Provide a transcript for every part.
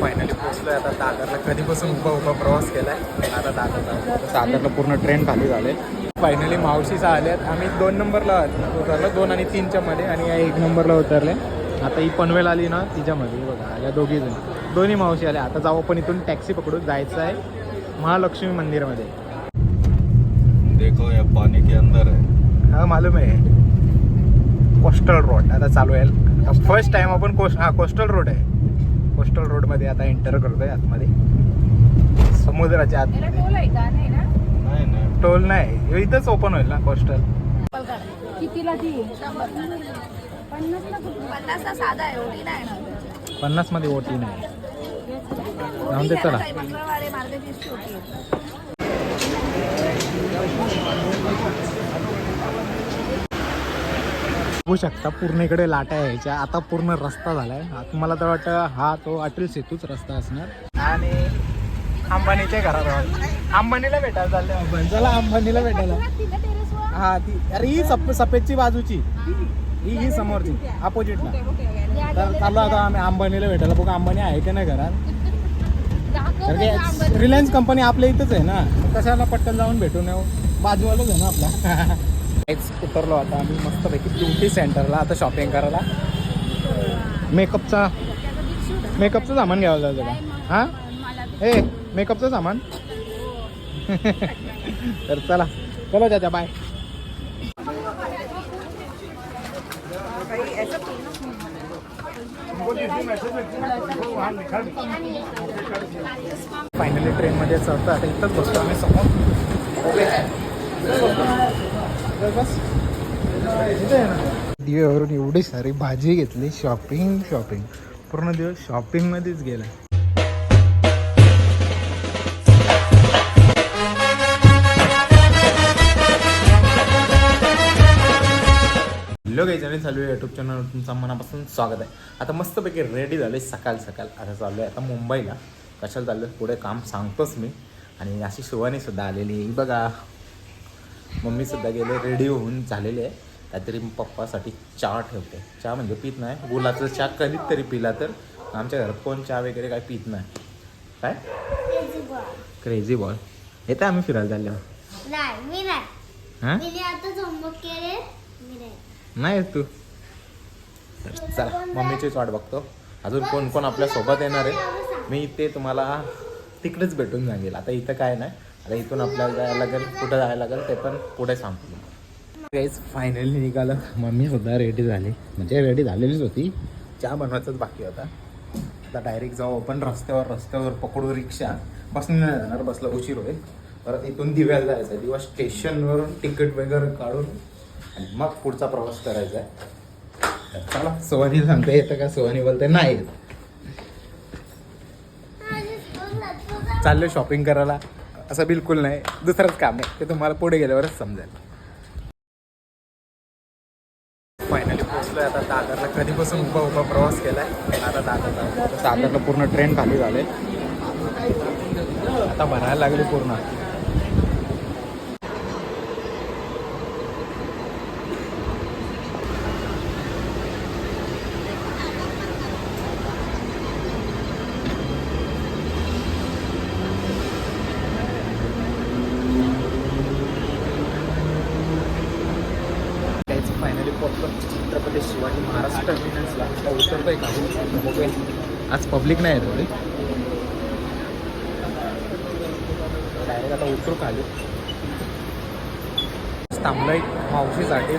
Finally पोहोचलोय. आता दादरला कधीपासून उभा उभा प्रवास केलाय? आता दादरला. दादरला पूर्ण ट्रेन खाली झाले. फायनली मावशीचा आल्यात. आम्ही दोन नंबरला उतरलो. दोन आणि तीनच्या मध्ये आणि या एक नंबरला उतरले. आता ही पनवेल आली ना तिच्यामध्ये बघा आल्या दोघी जण. दोन्ही मावशी आल्या. आता जाऊ आपण इथून टॅक्सी पकडून. जायचं आहे महालक्ष्मी मंदिरमध्ये. देखो ये पानी के अंदर है. हा मालूम आहे. कोस्टल रोड आता चालू आहे. फर्स्ट टाइम आपण कोस्ट हा कोस्टल रोड आहे. कोस्टल रोडमध्ये आता एंटर करतोय आतमध्ये. समुद्राच्या आत. टोल आहे का? नाही ना? नाही नाही. टोल नाही. हे इथंच ओपन होईल ना कोस्टल कितीला पन्नासमध्ये ओटी नाही. जाऊन दे चला. मंगळवारी मार्गशीर्ष होती बघू शकता पूर्ण इकडे लाटा यायच्या. आता पूर्ण रस्ता झालाय. आहे मला तर वाटतं हा तो अटल सेतूच रस्ता असणार. आणि अंबानीच्या घरात आहोत अंबानीला भेटायला चालले आपण. चला अंबानीला भेटायला. हा ती अरे ही सप सफेदची बाजूची. ही ही समोरची. अपोजिटला तर चालू आता आम्ही अंबानीला भेटायला. बघू अंबानी आहे का नाही घरात. रिलायन्स कंपनी आपल्या इथंच आहे ना. कशाला पटकन जाऊन भेटून येऊ? बाजूवालाच आहे ना आपला. उतरलो आता आम्ही मस्तपैकी. ब्युटी सेंटरला आता शॉपिंग करायला. मेकअपचा मेकअपचं सामान घ्यावं जायचं का? हां? ए मेकअपचं सामान? तर चला. चलो चाचा बाय फायनली ट्रेनमध्ये चढतो आता इथंच बसतो आम्ही समोर. बस दिव्यावरून एवढी सारी भाजी घेतली शॉपिंग शॉपिंग पूर्ण दिवस शॉपिंगमध्येच गेला. हॅलो काही आणि चालू आहे यूट्यूब चॅनल तुमचं मनापासून स्वागत आहे. आता मस्तपैकी रेडी झाले सकाळ सकाळ आता चालू आहे आता मुंबईला. कशाला चाललं आहे पुढे काम सांगतोच मी. आणि अशी शिवानीसुद्धा आलेली बघा मम्मी सुद्धा गेले रेडी होऊन झालेले आहे. काहीतरी पप्पासाठी चहा ठेवते. चहा म्हणजे पित नाही. गुलाचं चहा कधीच तरी पिला तर. आमच्या घरात कोण चहा वगैरे काय पित नाही. काय? क्रेझी बॉय येतं आम्ही फिरायला चाललो नाही हां? तू. चला मम्मीचीच वाट बघतो. अजून कोण कोण आपल्यासोबत येणार आहे? मी ते तुम्हाला तिकडेच भेटून सांगेल आता इथं काय नाही. आता इथून आपल्याला जायला लागेल कुठं जायला लागेल ते पण पुढे सांगतो. काहीच फायनली निघालं. मम्मी सुद्धा रेडी झाली. म्हणजे रेडी झालेलीच होती. चहा बनवायचाच बाकी होता. आता डायरेक्ट जाऊ आपण रस्त्यावर रस्त्यावर पकडू रिक्षा. बसने नाही जाणार बसला उशीर होईल. परत इथून दिव्याला जायचं आहे दिवा स्टेशनवरून तिकीट वगैरे काढून आणि मग पुढचा प्रवास करायचा आहे चला सोहानी सांगता येतं का? सोहानी बोलते नाही येत. चाललो शॉपिंग करायला. असं बिलकुल नाही. दुसरंच काम आहे. ते तुम्हाला पुढे गेल्यावरच समजेल. फायनली पोहोचलोय आता दादरला. कधीपासून उभा उभा प्रवास केलाय? आता दादरला. दादरला पूर्ण ट्रेन खाली झाले. आता भरायला लागली पूर्ण त्याचं फायनली पोहोचलो छत्रपती शिवाजी महाराज टर्मिनसला आता उतरतोय खाली बघूया आज पब्लिक नाही आहे थोडी डायरेक्ट आता उतरू खाली थांबलोय मावशीसाठी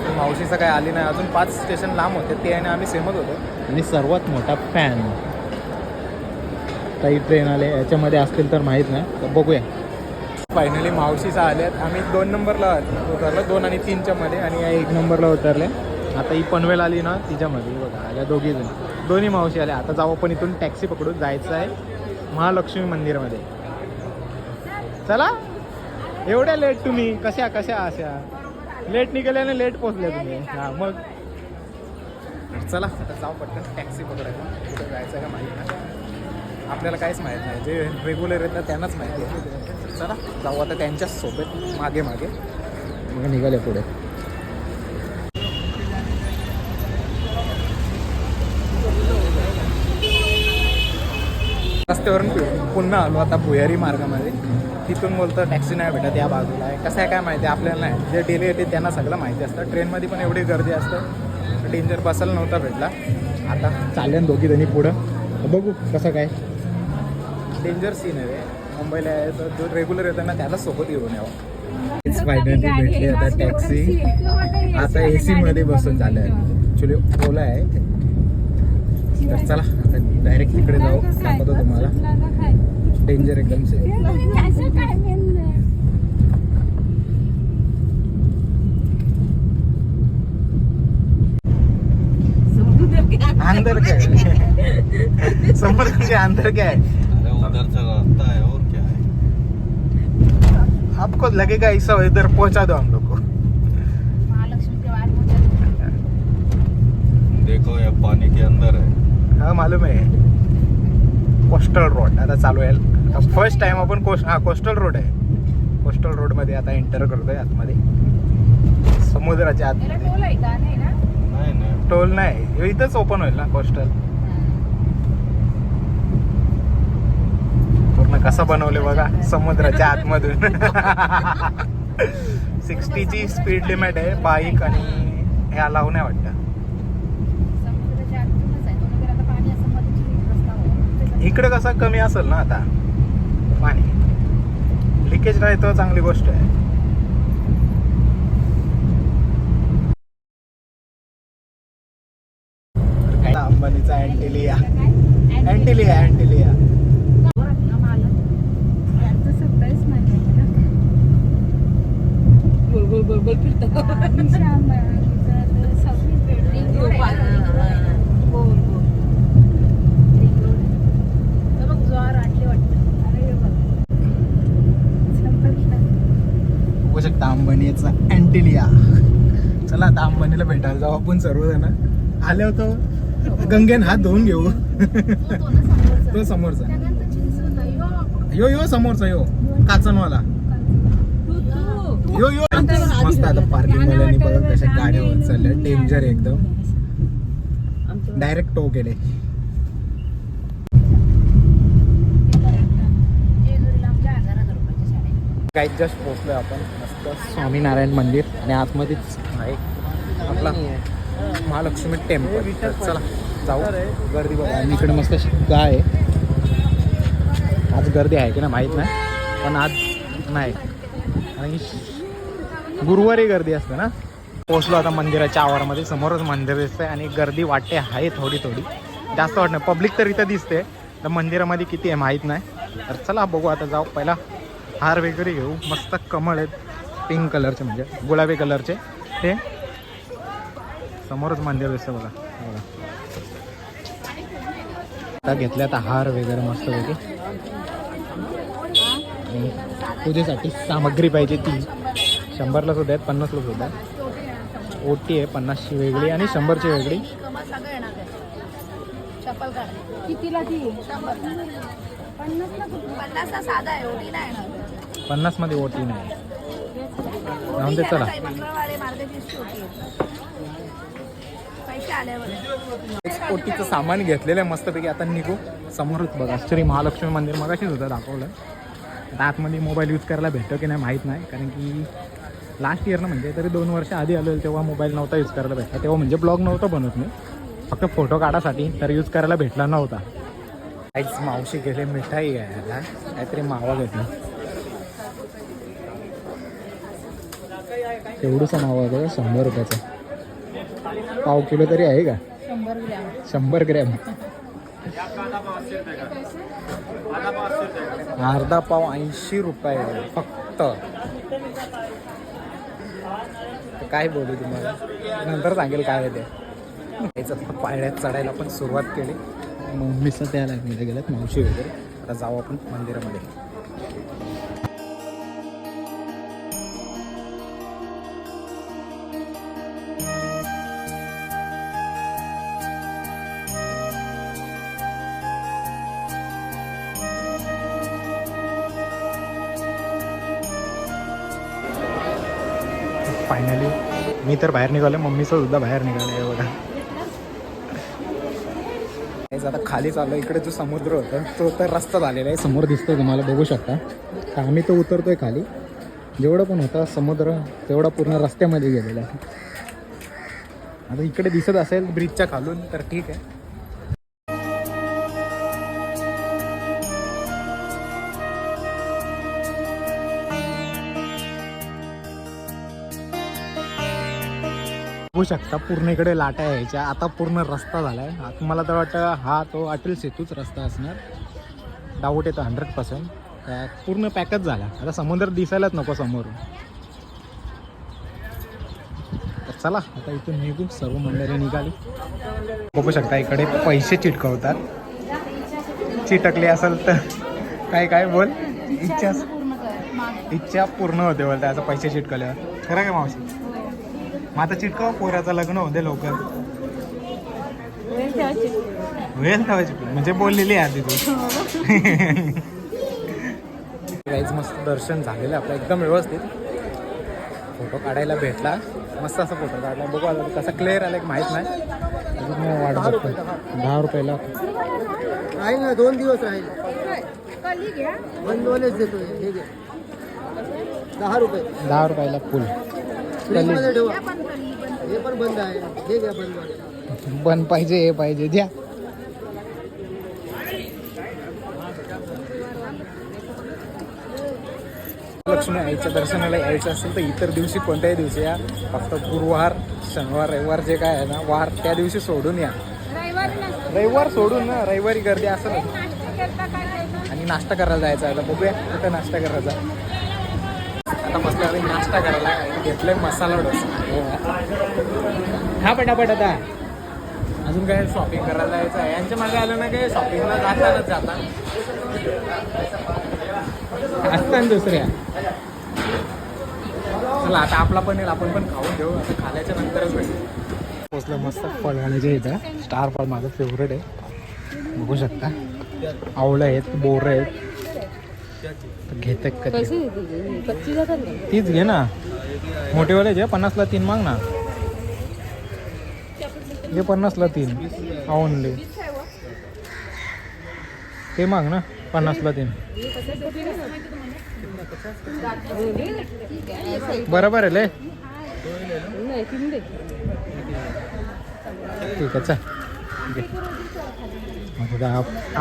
मावशीचं काय आली नाही. अजून पाच स्टेशन लांब होते ते आणि आम्ही सेमच होतो. आणि सर्वात मोठा फॅन काही ट्रेन आले याच्यामध्ये असतील तर माहीत नाही. तर बघूया. फायनली मावशीचा आल्यात. आम्ही दोन नंबरला उतरलो दोन आणि तीनच्या मध्ये आणि या एक नंबरला उतरले. आता ही पनवेल आली ना तिच्यामध्ये. बघा आल्या दोघी जण. दोन्ही मावशी आल्या. आता जाऊ आपण इथून टॅक्सी पकडून. जायचं आहे महालक्ष्मी मंदिरमध्ये. चला. एवढ्या लेट तुम्ही. कशा कशा अशा? लेट निघाल्याने लेट पोहोचले तुम्ही. हां मग? चला आता जाऊ पटकन. टॅक्सी पकडायला. कुठे जायचं का माहीत नाही. आपल्याला काहीच माहीत नाही. जे रेग्युलर येतात त्यांनाच माहिती आहे. चला जाऊ आता त्यांच्यासोबत मागे मागे. मग निघाले पुढे. रस्त्यावरून पुन्हा आलो आता भुयारी मार्गामध्ये. तिथून बोलतो टॅक्सी नाही भेटत या बाजूला. आहे कसं आहे काय माहिती आहे आपल्याला नाही. जे डेली येते त्यांना सगळं माहिती असतं. ट्रेनमध्ये पण एवढी गर्दी असतं डेंजर बसायला नव्हता भेटला. आता चालेल दोघी त्यांनी पुढं. बघू कसं काय. डेंजर सीन आहे रे. मुंबईला आहे तर जो रेग्युलर येतो ना त्याला सोबत घेऊन यावं. फायनली भेटली आता टॅक्सी आता ए सी मध्ये बसून झालं ॲक्च्युली ओला आहे. तर चला आता डायरेक्ट तिकडे जाऊ. दाखवतो तुम्हाला. डेंजर एकदम से अंदर क्या? है समुद्र के अंदर क्या? है अरे उधर से रास्ता है और क्या है आपको लगेगा ऐसा इधर पहुंचा दो हम लोग को। देखो ये पानी के अंदर है। हा मालूम आहे कोस्टल रोड आता चालू आहे फर्स्ट टाइम आपण कोस्ट हा कोस्टल रोड आहे. कोस्टल रोडमध्ये आता एंटर करतोय आतमध्ये. समुद्राच्या आत टोल नाही ना? नहीं नहीं. टोल नाही. हे इथंच ओपन होईल ना कोस्टल पूर्ण कसं बनवले बघा समुद्राच्या आतमधून. सिक्स्टीची स्पीड लिमिट आहे बाईक आणि हे अलाव नाही वाटतं. समुद्राच्या आतूनच आहे. तुम्ही जर आता पाणी असं मध्ये रस्ता होता इकडे कसं कमी असेल ना आता? पाणी. लिकेज नाही तर चांगली गोष्ट आहे. अंबानीचा अँटिलिया. अँटिलिया अँटिलिया यांचं सत्तावीस महिन्याचं गोल गोल गोल गोल फिरतो सव्वीस बेड रिंग रोड आहे ना? गोल गोल रिंग रोड आहे. तर मग ज्वार आणले वाटतं अरे हे बघ संपत अंबानीचा अँटिलिया. चला अंबानीला भेटायला जाऊ आपण सर्वजण. आले होतो. गंगेन हात धुवून घेऊ. तो समोरचा. यो यो, समोरचा यो. काचनवाला. यो यो. मस्त आता पार्किंग वाल्यांनी बघा कशा गाड्या होत. चालल्या. डेंजर एकदम. डायरेक्ट टो केले. काही जस्ट पोहोचलोय आपण. स्वामीनारायण मंदिर आणि आतमध्येच आहे आपला महालक्ष्मी टेम्पल. चला जाऊ. गर्दी बघा. आणि इकडे मस्त अशी गाय आहे. आज गर्दी आहे की ना माहीत नाही पण आज नाही. आणि गुरुवारी गर्दी असते ना. पोहोचलो आता मंदिराच्या आवारामध्ये. समोरच मंदिर दिसतंय आणि गर्दी वाटते आहे थोडी थोडी. जास्त वाटत नाही. पब्लिक तर इथं दिसते तर मंदिरामध्ये किती आहे माहीत नाही. तर चला बघू आता जाऊ. पहिला हार वगैरे घेऊ. मस्त कमळ आहेत. पिंक कलरचे म्हणजे गुलाबी कलरचे. ते समोरच मंदिर दिसतं बघा. बघा. आता घेतल्या आता हार वगैरे मस्त होते आणि पूजेसाठी सामग्री पाहिजे ती. शंभरला सुद्धा आहेत पन्नासला सुद्धा आहेत. ओटी आहे पन्नासची वेगळी आणि शंभरची वेगळी. कमल सगळं पन्नासमध्ये ओटी नाही. राहून दे चला. ओटीचं सामान घेतलेलं आहे मस्तपैकी. आता निघू. समोरच बघा श्री महालक्ष्मी मंदिर. मगाशीच होतं दाखवलं. आता आतमध्ये मोबाईल यूज करायला भेटतो की नाही माहीत नाही. कारण की लास्ट इयरनं म्हणजे तरी दोन वर्ष आधी आलो तेव्हा मोबाईल नव्हता यूज करायला भेटला. तेव्हा म्हणजे ब्लॉग नव्हतं बनवत मी. फक्त फोटो काढासाठी तर यूज करायला भेटला नव्हता. काहीच मावशी गेले मिठाई घ्यायला. काहीतरी मावा घेतलं. एवढंसं मावा होतं शंभर रुपयाचं. पाव किलो तरी आहे का? शंभर ग्रॅम. अर्धा पाव ऐंशी रुपये फक्त. काय बोलू तुम्हाला? नंतर सांगेल काय आहे ते. पायऱ्यात चढायला पण सुरुवात केली. मम्मीचं त्या लागलेलं गेल्यात मावशी वगैरे. आता जाऊ आपण मंदिरामध्ये. फायनली मी तर बाहेर निघालो मम्मीचं सुद्धा बाहेर निघालं आहे बघा. आता खाली चाललो इकडे जो समुद्र होता तो तर रस्ता झालेला आहे समोर दिसतोय तुम्हाला बघू शकता. तर आम्ही तो उतरतोय खाली. जेवढं पण होता समुद्र तेवढा पूर्ण रस्त्यामध्ये गेलेला आहे. आता इकडे दिसत असेल ब्रिजच्या खालून तर ठीक आहे. बघू शकता पूर्ण इकडे लाटा यायच्या. आता पूर्ण रस्ता झाला आहे मला तर वाटतं हा तो अटल सेतूच रस्ता असणार. डाऊट येतो हंड्रेड पर्सेंट पूर्ण पॅकच झाला. आता समुद्र दिसायलाच नको समोरून. तर चला आता इथून निघू. सर्व मंडळी निघाली. बघू शकता इकडे पैसे चिटकवतात. चिटकले असेल तर काय काय बोल? इच्छा इच्छा पूर्ण होते बोलते असं पैसे चिटकल्यावर. खरं काय मावशी? मग आता चिटकाव पोऱ्याचं लग्न होते लवकर. तेव्हा चिटकव म्हणजे बोललेली आहे आधी तू. काहीच मस्त दर्शन झालेलं आपलं एकदम व्यवस्थित. फोटो काढायला भेटला. मस्त असा फोटो काढला. बघू आता कसा क्लिअर आला माहीत नाही. वाट बघतोय. दहा रुपयाला राहील ना दोन दिवस राहील. देतोय हे? घे दहा रुपये. दहा रुपयाला फुल बंद हे पाहिजे हे पाहिजे द्या. लक्ष्मी आईच्या दर्शनाला यायचं असेल तर इतर दिवशी कोणत्याही दिवशी या. फक्त गुरुवार शनिवार रविवार जे काय आहे ना वार त्या दिवशी सोडून या. रविवार सोडून ना रविवारी गर्दी असेल आणि नाश्ता करायला जायचा आता बघूया कुठं नाश्ता करायचा. आता मस्त आम्ही नाश्ता करायला घेतलंय मसाला डोसा. हा पटापट आता. अजून काय शॉपिंग करायला जायचं आहे? यांच्या मागे आलं ना काय? शॉपिंगला जातानाच जाता. असतं ना दुसऱ्या. चला आता आपला पण येईल आपण पण खाऊन घेऊ. आता खाल्याच्या नंतरच भेटू. पोचलं मस्त फळवाण्याच्या इथं. स्टार फळ माझं फेवरेट आहे. बघू शकता. आवळं आहेत बोरं आहेत. घेत तीच घे ना. मोठेवाले जे पन्नासला तीन माग ना. घे पन्नासला तीन. ओनली ते माग ना पन्नासला तीन. बरोबर आहे ले ठीक आहे चल.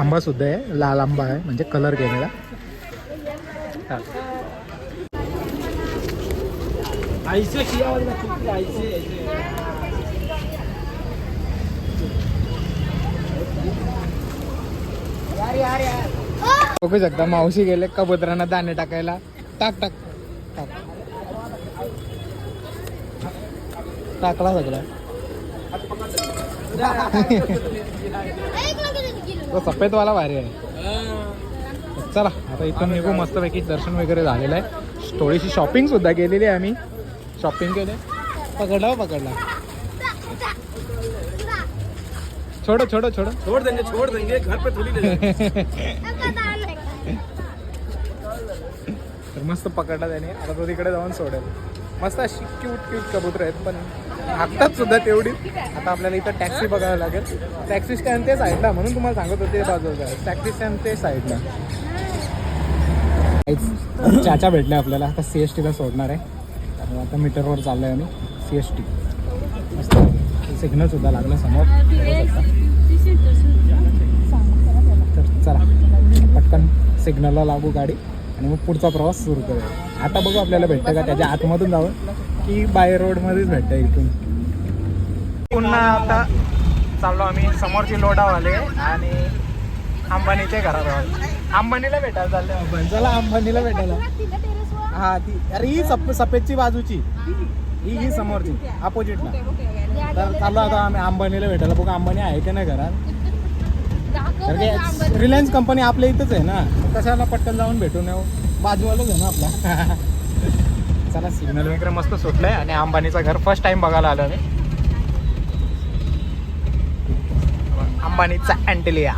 आंबा सुद्धा आहे लाल आंबा आहे म्हणजे कलर चाल. बघू शकता मावशी गेले कबुतरांना दाणे टाकायला. टाक टाक टाक. टाकला सगळा. तो सफेदवाला भारी आहे. चला आता इथून निघू मस्तपैकी दर्शन वगैरे झालेलं आहे. थोडीशी शॉपिंग सुद्धा केलेली आहे आम्ही. शॉपिंग केले पकडला पकडला. छोडो छोडो छोडो. छोड़ देंगे छोड़ देंगे घर पे थोड़ी तर मस्त पकडला त्याने. आता तो तिकडे जाऊन सोडेल. मस्त अशी क्यूट क्यूट कबूतर आहेत पण हाकतात सुद्धा तेवढी. आता आपल्याला इथं टॅक्सी बघायला लागेल. टॅक्सी स्टँड ते साईडला म्हणून तुम्हाला सांगत होते बाजूला. टॅक्सी स्टँड ते साईडला चाचा भेटला आपल्याला. आता सी एस टीला सोडणार आहे. आता मीटरवर चाललो आहे आम्ही सी एस टी सिग्नल सुद्धा लागला समोर. तर चला पटकन सिग्नलला लागू गाडी. आणि मग पुढचा प्रवास सुरू करूया. आता बघू आपल्याला भेटतं का त्याच्या आतमधून जावं की बाय रोडमध्येच भेटतं इथून. पुन्हा आता चाललो आम्ही. समोरची लोडावाले आणि अंबानीच्या घरात अंबानीला भेटायला चाललंय आपण. चला अंबानीला भेटायला. हा ती अरे ही सप सफेदची बाजूची. ही ही समोरची. अपोजिटला तर चाललो आता आम्ही अंबानीला भेटायला. बघू अंबानी आहे का नाही घरात. तर काय रिलायन्स कंपनी आपल्या इथंच आहे ना. कशाला पटकन जाऊन भेटून येऊ? बाजूवालाच आहे ना आपला. चला सिग्नल वगैरे मस्त सुटलंय आणि अंबानीचं घर फर्स्ट टाइम बघायला आलं मी अंबानीचा अँटेलिया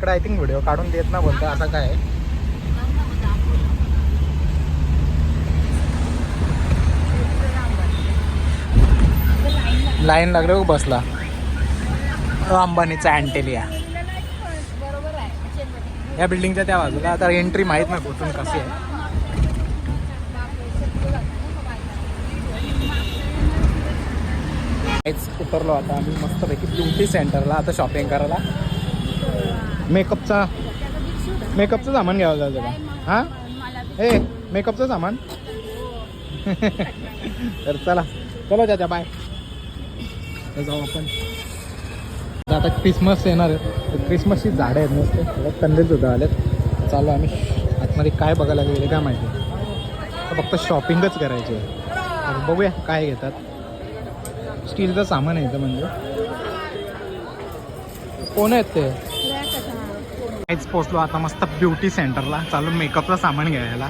इकडे आय थिंक व्हिडिओ काढून देत ना बोलतो असं काय आहे. लाईन लागले बसला. अंबानीचा अँटेलिया. या बिल्डिंगच्या त्या बाजूला आता एंट्री माहीत नाही कुठून कशी आहे. उतरलो आता आम्ही मस्तपैकी ब्युटी सेंटरला आता शॉपिंग करायला. मेकअपचा मेकअपचं सामान घ्यावं जायचं का? हां? ए मेकअपचं सामान? तर चला चलो चाचा बाय जाऊ आपण. आता क्रिसमस येणार आहे. तर क्रिसमसची झाडं आहेत मस्त. सगळ्यात कंदील सुद्धा आलेत. चालू आम्ही आतमध्ये काय बघायला गेले काय माहिती फक्त शॉपिंगच करायची आहे. बघूया काय घेतात. स्टीलचं सामान आहे इथं म्हणजे. कोण आहेत ते? काहीच पोचलो आता मस्त ब्युटी सेंटरला चालू मेकअपचं सामान घ्यायला.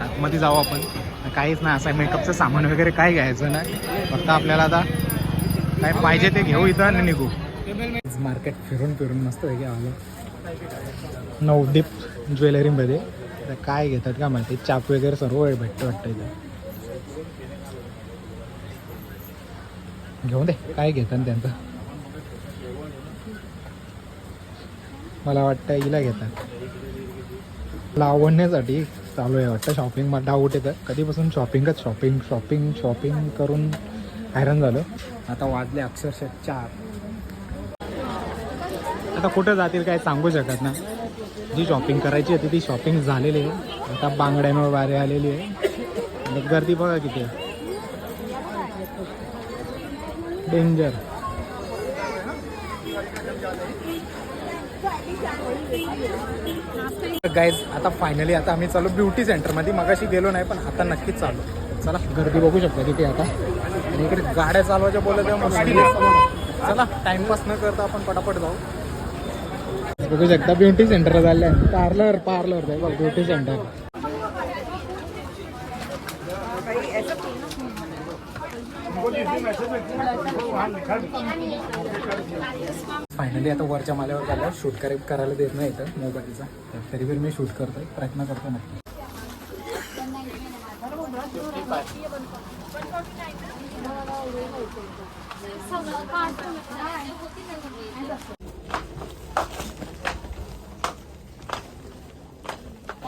आतमध्ये जाऊ आपण. काहीच नाही असं मेकअपचं सामान वगैरे काय घ्यायचं नाही. फक्त आपल्याला आता काय पाहिजे ते घेऊ इथं आणि निघू. मार्केट फिरून फिरून मस्त वेगळे आलो. नवदीप ज्वेलरीमध्ये तर काय घेतात का माहिती? चाप वगैरे सर्व वेळ भेटतं वाटतं इथं. घेऊ दे काय घेतात त्यांचं. मला वाटतं हिला घेतात. लावण्यासाठी चालू आहे वाटतं शॉपिंग मला डाऊट येतं. कधीपासून शॉपिंगच शॉपिंग शॉपिंग शॉपिंग करून हैराण झालं. आता वाजले अक्षरशः चार. आता कुठं जातील काय सांगू शकत ना जी शॉपिंग करायची होती ती शॉपिंग झालेली आहे. आता बांगड्यांवर वारे आलेली आहे. आणि गर्दी बघा किती डेंजर गाईज आता फायनली आता आम्ही चालू ब्युटी सेंटरमध्ये मगाशी गेलो नाही पण आता नक्कीच चालू. चला गर्दी बघू शकता किती आता. आणि इकडे गाड्या चालवायच्या बोलत चला टाइमपास न करता आपण पटापट जाऊ. बघू शकता ब्युटी सेंटर झाले पार्लर पार्लर बघ ब्युटी सेंटर फायनली आता वरच्या माल्यावर झालं शूट करे करायला देत नाही तर मोबाईलचा तरी पण मी शूट करतोय प्रयत्न करतो नक्की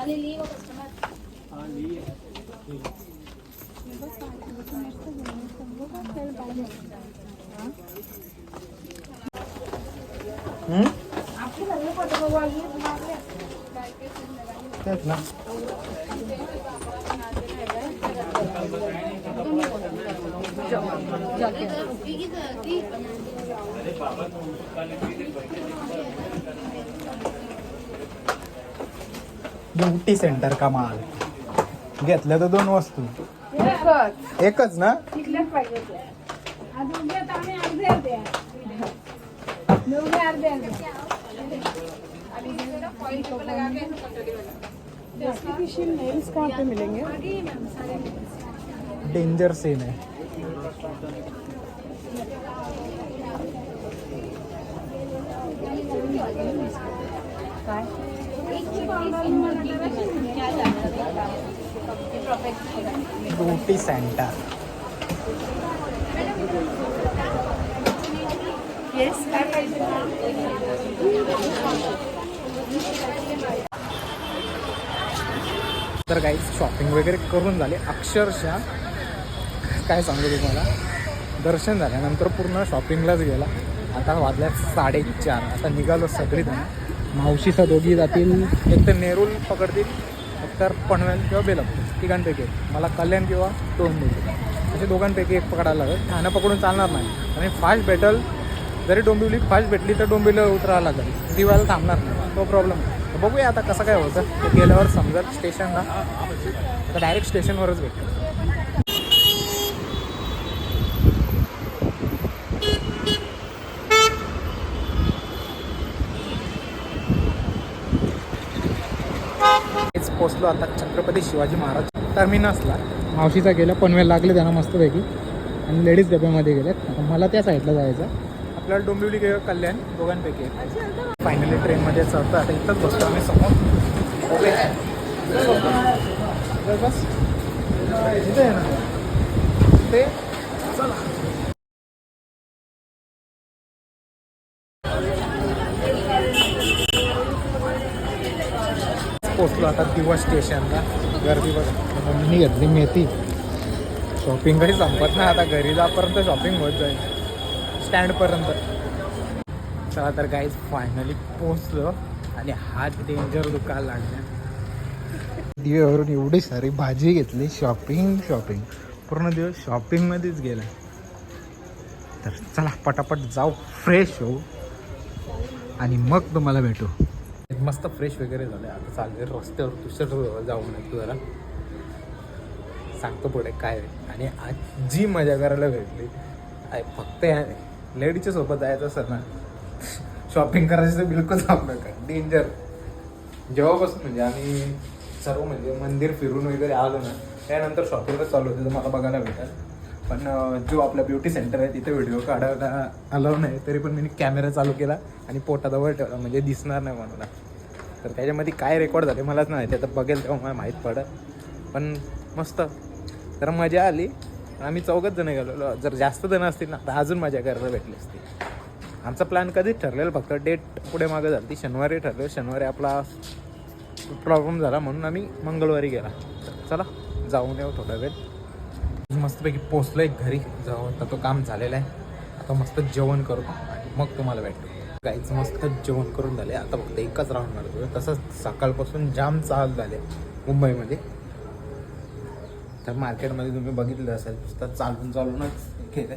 हम्म? ब्युटी सेंटर का माल? घेतल्या तर दोन वस्तू. एकच ना? डेंजर सीन आहे. ब्युटी सेंटर तर काही शॉपिंग वगैरे करून झाले. अक्षरशः काय सांगू तुम्हाला? दर्शन झाल्यानंतर पूर्ण शॉपिंगलाच गेला. आता वाजल्यात साडेचार. आता निघालो सगळी जण मावशीचा दोघी जातील. एक तर नेरूल पकडतील एक तर पनवेल किंवा बेलम तिघांपैकी एक. मला कल्याण किंवा डोंबिवली असे दोघांपैकी एक पकडायला लागेल. ठाणं पकडून चालणार नाही. आणि फास्ट भेटल जरी डोंबिवली फास्ट भेटली तर डोंबिवलीला उतरायला लागेल. दिवाला थांबणार नाही. तो प्रॉब्लेम बघूया आता कसं काय होतं. गेल्यावर समजा स्टेशनला तर डायरेक्ट स्टेशनवरच भेटतं तेच पोचलो आता छत्रपती शिवाजी महाराज टर्मिनसला मावशीचा गेला पनवेल लागले त्यांना मस्तपैकी. आणि लेडीज डब्यामध्ये गेल्यात आता मला त्या साईडला जायचं आपल्याला डोंबिवली किंवा कल्याण दोघांपैकी फायनली ट्रेनमध्ये चढतो. आता इथंच बसतो आम्ही समोर. ओके बस. ते आता दिवस स्टेशनला. गर्दी बघा. मम्मीने घेतली मेथी. शॉपिंग काही संपत नाही. आता घरी जापर्यंत शॉपिंग होत जाईल. स्टँडपर्यंत चला तर काहीच फायनली पोचलो आणि हात डेंजर दुकान लागल्या. दिव्यावरून एवढी सारी भाजी घेतली. शॉपिंग शॉपिंग पूर्ण दिवस शॉपिंगमध्येच गेला. तर चला पटापट जाऊ. फ्रेश होऊ. आणि मग तुम्हाला भेटू. मस्त फ्रेश वगैरे झालं आता चालले रस्त्यावर दुसऱ्या जाऊ येतो जरा. सांगतो पुढे काय आणि आज जी मजा करायला भेटली. आय फक्त या लेडीच्या सोबत जायचं असं ना शॉपिंग करायचं तर बिलकुल थांब नका. डेंजर जेव्हापासून म्हणजे आम्ही सर्व म्हणजे मंदिर फिरून वगैरे आलो ना त्यानंतर शॉपिंगच चालू होते तुम्हाला बघायला भेटेल. पण जो आपला ब्युटी सेंटर आहे तिथे व्हिडिओ काढायला अलाव नाही तरी पण मी कॅमेरा चालू केला आणि पोटाजवळ ठेवला म्हणजे दिसणार नाही मला तर त्याच्यामध्ये काय रेकॉर्ड झाले मलाच नाही ते तर बघेल तेव्हा मला माहीत पडत पण मस्त. तर मजा आली. आम्ही चौघच जण गेलेलो. जर जास्त जण असतील ना तर अजून माझ्या घरला भेटली असती. आमचा प्लॅन कधीच ठरलेला फक्त डेट पुढे मागं झाली ती शनिवारी ठरलं. शनिवारी आपला प्रॉब्लेम झाला म्हणून आम्ही मंगळवारी गेला. चला जाऊन येऊ थोडा वेळ. मस्तपैकी पोचलोय घरी जाऊन. आता तो काम झालेला आहे. आता मस्त जेवण करतो आणि मग तुम्हाला भेटतो. गाईचं मस्त जेवण करून झाले. आता फक्त एकच राऊंड मारतो तसंच सकाळपासून जाम चाल झाले मुंबईमध्ये. तर मार्केटमध्ये तुम्ही बघितलं असेल नुसतं चालून चालूनच केलं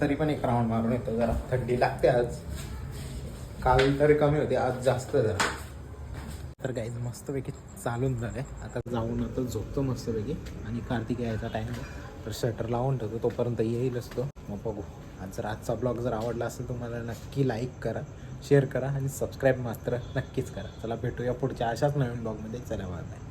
तरी पण एक राऊंड मारून येतो जरा. थंडी लागते आज. काल तरी कमी होते आज जास्त जरा. तर गाईज मस्तपैकी चालून झालं आता जाऊन आता झोपतो मस्तपैकी. आणि कार्तिक यायचा टाईम तर शटर लावून ठेवतो तोपर्यंत येईलच तो मग बघू. आज जर आजचा ब्लॉग जर आवडला असेल तुम्हाला नक्की लाईक करा शेअर करा आणि सबस्क्राईब मात्र नक्कीच करा. चला भेटूया पुढच्या अशाच नवीन ब्लॉगमध्ये चला बाय